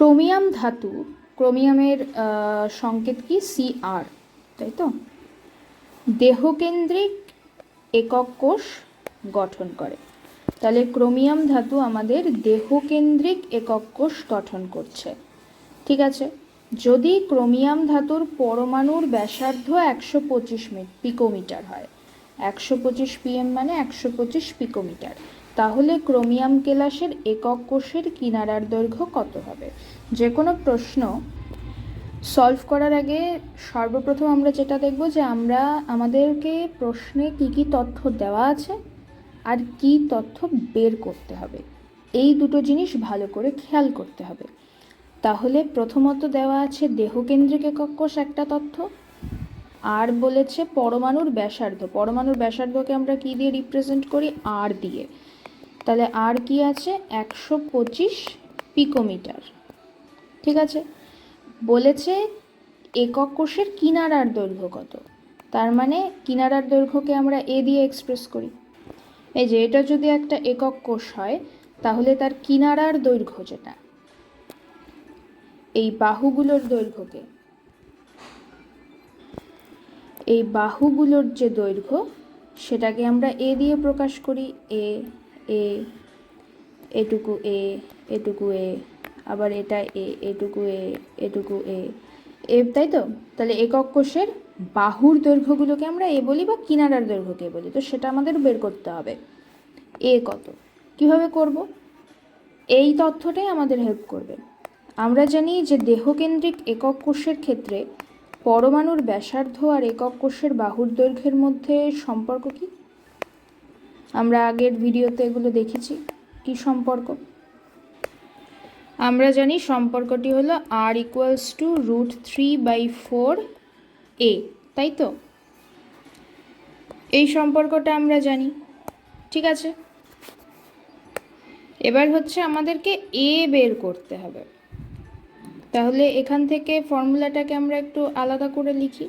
Chromium ধাতু, ক্রোমিয়ামের সংকেত কি? সি আর তাই তো? দেহকেন্দ্রিক একক কোষ গঠন করে। তাহলে ক্রোমিয়াম ধাতু আমাদের দেহকেন্দ্রিক একক কোষ গঠন করছে। ঠিক আছে? যদি ক্রোমিয়াম ধাতুর পরমাণুর ব্যাসার্ধ একশো পঁচিশ পিকোমিটার হয়। একশো পঁচিশ পিএম মানে একশো পঁচিশ পিকোমিটার। তাহলে ক্রোমিয়াম কেলাসের একক কোষের কিনারার দৈর্ঘ্য কত হবে? যে কোনো প্রশ্ন সলভ করার আগে সর্বপ্রথম আমরা যেটা দেখব যে আমরা আমাদেরকে প্রশ্নে কি কি তথ্য দেওয়া আছে আর কি তথ্য বের করতে হবে। এই দুটো জিনিস ভালো করে খেয়াল করতে হবে। তাহলে প্রথমত দেওয়া আছে দেহকেন্দ্রিক একক কোষ একটা তথ্য। আর বলেছে পরমাণুর ব্যাসার্ধ। পরমাণুর ব্যাসার্ধকে আমরা কি দিয়ে রিপ্রেজেন্ট করি? আর দিয়ে। তাহলে আর কি আছে? একশো পঁচিশ পিকোমিটার। ঠিক আছে? বলেছে একক কোষের কিনারার দৈর্ঘ্য কত? তার মানে কিনারার দৈর্ঘ্যকে আমরা এ দিয়ে এক্সপ্রেস করি। এই যে, এটা যদি একটা একক কোষ হয়, তাহলে তার কিনারার দৈর্ঘ্য যেটা? এই বাহুগুলোর দৈর্ঘ্যকে। এই বাহুগুলোর যে দৈর্ঘ্য, সেটাকে আমরা এ দিয়ে প্রকাশ করি। এ এ, এটুকু এ এটুকু এ, আবার এটা এ, এটুকু এ এটুকু এ। এ, তাই তো? তাহলে একক কোষের বাহুর দৈর্ঘ্যগুলোকে আমরা এ বলি বা কিনারার দৈর্ঘ্যকে বলি, তো সেটা আমাদের বের করতে হবে। এ কত? কীভাবে করব? এই তথ্যটাই আমাদের হেল্প করবে। আমরা জানি যে দেহকেন্দ্রিক একক কোষের ক্ষেত্রে পরমাণুর ব্যাসার্ধ আর একক কোষের বাহুর দৈর্ঘ্যের মধ্যে সম্পর্ক কি? আমরা আগের ভিডিওতে এগুলো দেখেছি। কি সম্পর্ক? আমরা জানি সম্পর্কটি হলো r equals to root three by four a তাই তো? এই সম্পর্কটা আমরা জানি, ঠিক আছে? এবার হচ্ছে আমাদেরকে এ বের করতে হবে। তাহলে এখান থেকে ফর্মুলাটাকে আমরা একটু আলাদা করে লিখি।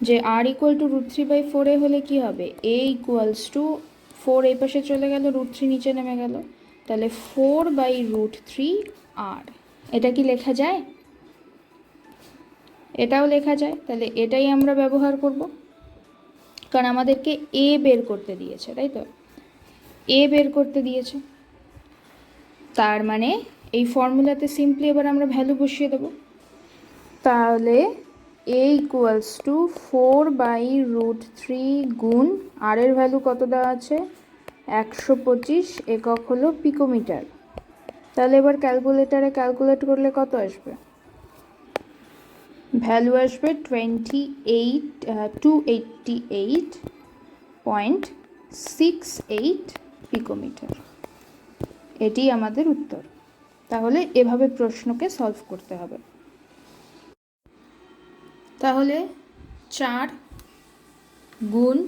যে r equal to root three by ফোরে হলে কি হবে? এ ইকুয়ালস টু ফোর এই পাশে চলে গেল, রুট থ্রি নিচে নেমে গেল। তাহলে four by root three r. এটা কি লেখা যায়? এটাও লেখা যায়। তাহলে এটাই আমরা ব্যবহার করব। কারণ আমাদেরকে এ বের করতে দিয়েছে, তাই তো? এ বের করতে দিয়েছে। তার মানে এই ফর্মুলাতে সিম্পলি এবার আমরা ভ্যালু বসিয়ে দেবো। তাহলে a equals to four by root three গুণ আর এর ভ্যালু কত দেওয়া আছে? একশো পঁচিশ একক হলো পিকোমিটার তাহলে এবার ক্যালকুলেটারে ক্যালকুলেট করলে কত আসবে? ভ্যালু আসবে twenty eight two eighty eight point six eight picometer এটি আমাদের উত্তর। তাহলে এভাবে প্রশ্নকে সলভ করতে হবে। তাহলে চার গুণ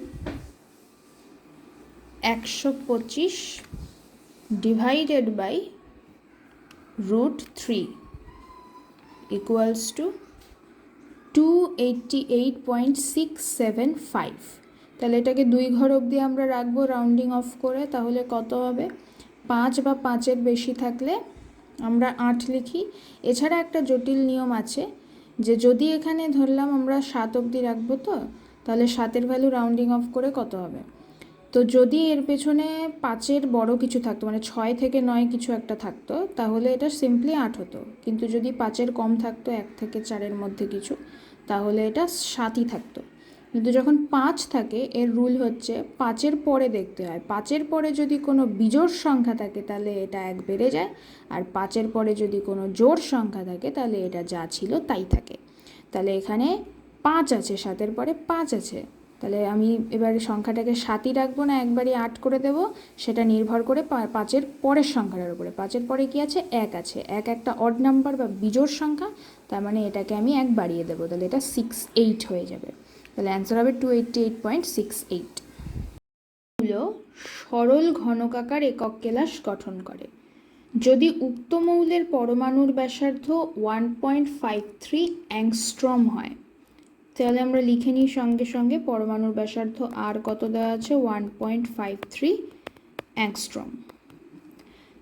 একশো পঁচিশ divided by root three equals to two eighty eight point six seven five তাহলে এটাকে দুই ঘর অবধি আমরা রাখব রাউন্ডিং অফ করে, তাহলে কত হবে? পাঁচ বা পাঁচের বেশি থাকলে আমরা আট লিখি। এছাড়া একটা জটিল নিয়ম আছে যে যদি এখানে ধরলাম আমরা সাত অবধি রাখব তো, তাহলে সাতের ভ্যালু রাউন্ডিং অফ করে কত হবে? তো যদি এর পেছনে পাঁচের বড় কিছু থাকতো মানে ছয় থেকে নয় কিছু একটা থাকতো, তাহলে এটা সিম্পলি আট হতো। কিন্তু যদি পাঁচের কম থাকতো, এক থেকে চারের মধ্যে কিছু, তাহলে এটা সাতই থাকতো। কিন্তু যখন পাঁচ থাকে, এর রুল হচ্ছে পাঁচের পরে দেখতে হয়। পাঁচের পরে যদি কোনো বিজোড় সংখ্যা থাকে, তাহলে এটা এক বেড়ে যায়। আর পাঁচের পরে যদি কোনো জোর সংখ্যা থাকে, তাহলে এটা যা ছিল তাই থাকে। তাহলে এখানে পাঁচ আছে, সাতের পরে পাঁচ আছে। তাহলে আমি এবারে সংখ্যাটাকে সাতই রাখব না, একবারই আট করে দেব। সেটা নির্ভর করে পাঁচের পরের সংখ্যাটার উপরে। পাঁচের পরে কি আছে? এক আছে। এক একটা অড নাম্বার বা বিজোড় সংখ্যা, তার মানে এটাকে আমি এক বাড়িয়ে দেবো। তাহলে এটা সিক্স এইট হয়ে যাবে। তাহলে অ্যান্সার হবে two eighty eight point six eight হলো সরল ঘনকাকার একক কেলাস গঠন করে। যদি উক্ত মৌলের পরমাণুর ব্যাসার্ধ one point five three angstrom হয়, তাহলে আমরা লিখে নিই সঙ্গে সঙ্গে পরমাণুর ব্যাসার্ধ আর কত দেওয়া আছে? One point five three angstrom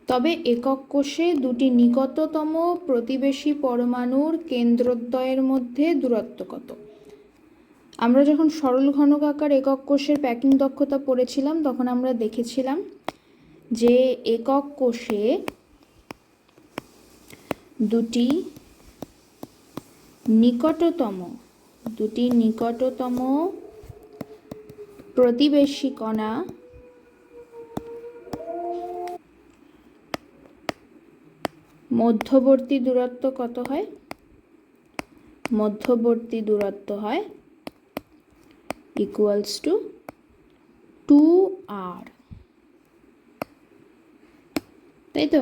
তবে একক কোষে দুটি নিকটতম প্রতিবেশী পরমাণুর কেন্দ্রদ্বয়ের মধ্যে দূরত্ব কত? আমরা যখন সরল ঘনক আকার একক কোষের প্যাকিং দক্ষতা পড়েছিলাম, তখন আমরা দেখেছিলাম যে একক কোষে দুটি নিকটতম দুটি নিকটতম প্রতিবেশী কণা মধ্যবর্তী দূরত্ব কত হয়? মধ্যবর্তী দূরত্ব হয় টু টু আর তাই তো?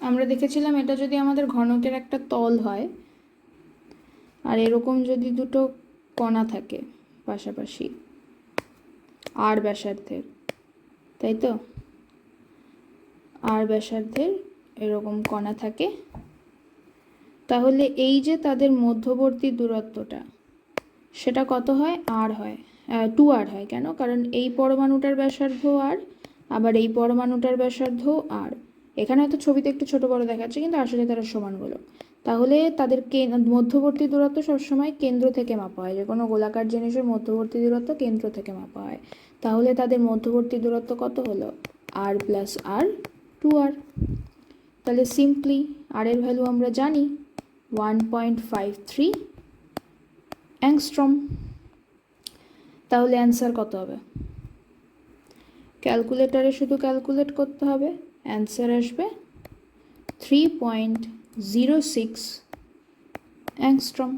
আমরা দেখেছিলাম এটা যদি আমাদের ঘনকের একটা তল হয়, আর এরকম যদি দুটো কণা থাকে পাশাপাশি আর ব্যাসার্ধের, তাই তো? আর ব্যাসার্ধের এরকম কণা থাকে, তাহলে এই যে তাদের মধ্যবর্তী দূরত্বটা সেটা কত হয়? আর হয়। টু আর হয় কেন? কারণ এই পরমাণুটার ব্যাসার্ধ আর আবার এই পরমাণুটার ব্যাসার্ধ আর এখানে হয়তো ছবিতে একটু ছোট বড় দেখাচ্ছে, কিন্তু আসলে তারা সমানগুলো তাহলে তাদের মধ্যবর্তী দূরত্ব সবসময় কেন্দ্র থেকে মাপা হয়। যে কোনো গোলাকার জিনিসের মধ্যবর্তী দূরত্ব কেন্দ্র থেকে মাপা হয়। তাহলে তাদের মধ্যবর্তী দূরত্ব কত হলো? আর প্লাস আর টু আর তাহলে সিম্পলি আর এর ভ্যালু আমরা জানি। One point five three angstrom, তাহলে অ্যান্সার কত হবে? ক্যালকুলেটারে শুধু ক্যালকুলেট করতে হবে, অ্যান্সার আসবে three point zero six angstrom.